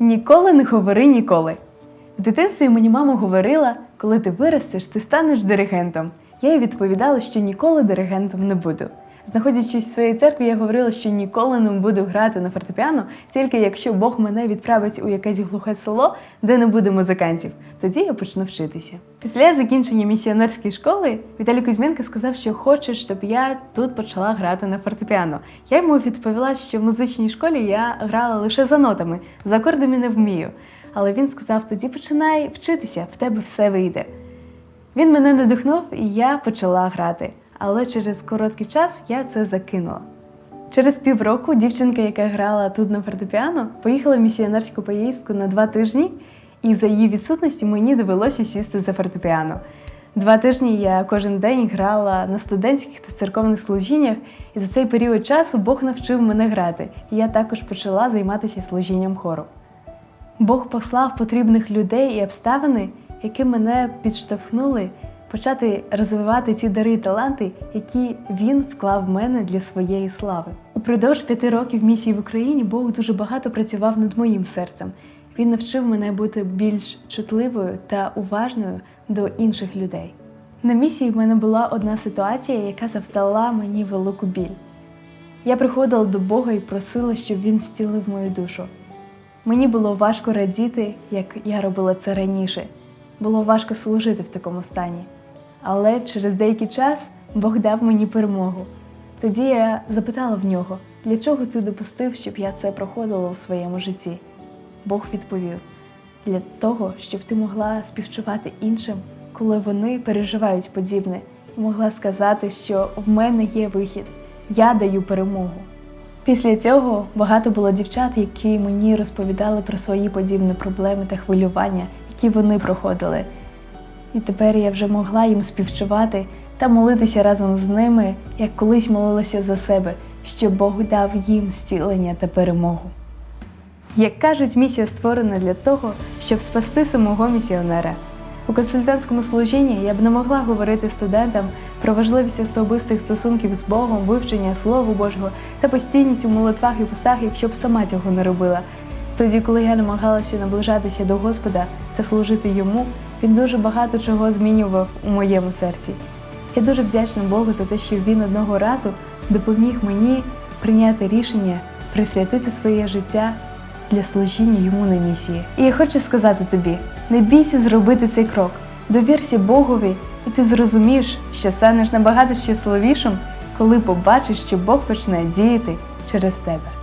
Ніколи не говори ніколи. В дитинстві мені мама говорила, коли ти виростеш, ти станеш диригентом. Я їй відповідала, що ніколи диригентом не буду. Знаходячись в своїй церкві, я говорила, що ніколи не буду грати на фортепіано, тільки якщо Бог мене відправить у якесь глухе село, де не буде музикантів. Тоді я почну вчитися. Після закінчення місіонерської школи Віталій Кузьменко сказав, що хоче, щоб я тут почала грати на фортепіано. Я йому відповіла, що в музичній школі я грала лише за нотами, за акордами не вмію. Але він сказав: тоді починай вчитися, в тебе все вийде. Він мене надихнув, і я почала грати. Але через короткий час я це закинула. Через півроку дівчинка, яка грала тут на фортепіано, поїхала в місіонерську поїздку на два тижні, і за її відсутності мені довелося сісти за фортепіано. Два тижні я кожен день грала на студентських та церковних служіннях, і за цей період часу Бог навчив мене грати, і я також почала займатися служінням хору. Бог послав потрібних людей і обставини, які мене підштовхнули почати розвивати ці дари і таланти, які він вклав в мене для своєї слави. Упродовж п'яти років місії в Україні Бог дуже багато працював над моїм серцем. Він навчив мене бути більш чутливою та уважною до інших людей. На місії в мене була одна ситуація, яка завдала мені велику біль. Я приходила до Бога і просила, щоб він зцілив мою душу. Мені було важко радіти, як я робила це раніше. Було важко служити в такому стані. Але через деякий час Бог дав мені перемогу. Тоді я запитала в нього, для чого ти допустив, щоб я це проходила у своєму житті. Бог відповів: для того, щоб ти могла співчувати іншим, коли вони переживають подібне, і могла сказати, що в мене є вихід, я даю перемогу. Після цього багато було дівчат, які мені розповідали про свої подібні проблеми та хвилювання, які вони проходили. І тепер я вже могла їм співчувати та молитися разом з ними, як колись молилася за себе, щоб Бог дав їм зцілення та перемогу. Як кажуть, місія створена для того, щоб спасти самого місіонера. У консультантському служінні я б не могла говорити студентам про важливість особистих стосунків з Богом, вивчення Слова Божого та постійність у молитвах і постах, якщо б сама цього не робила. Тоді, коли я намагалася наближатися до Господа та служити йому, він дуже багато чого змінював у моєму серці. Я дуже вдячна Богу за те, що він одного разу допоміг мені прийняти рішення присвятити своє життя для служіння йому на місії. І я хочу сказати тобі: не бійся зробити цей крок, довірся Богові, і ти зрозумієш, що станеш набагато щасливішим, коли побачиш, що Бог почне діяти через тебе.